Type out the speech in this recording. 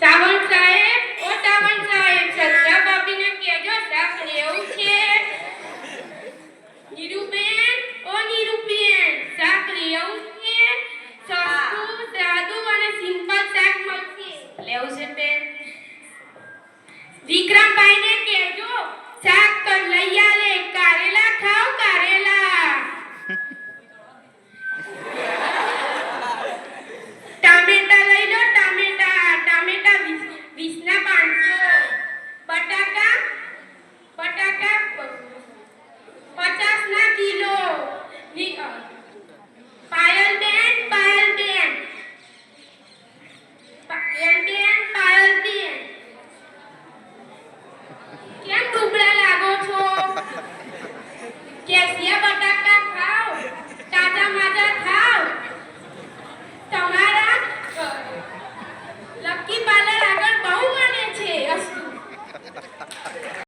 સાવંત સાહેબ છે. નીરુબેન, ઓ અને સિમ્પલ શાક મળશે. લેવું છે બેન. વિક્રમભાઈને કેજો શાક તો લઈ આલે, કારેલા ખાવ કારેલા. કેમ દુબળા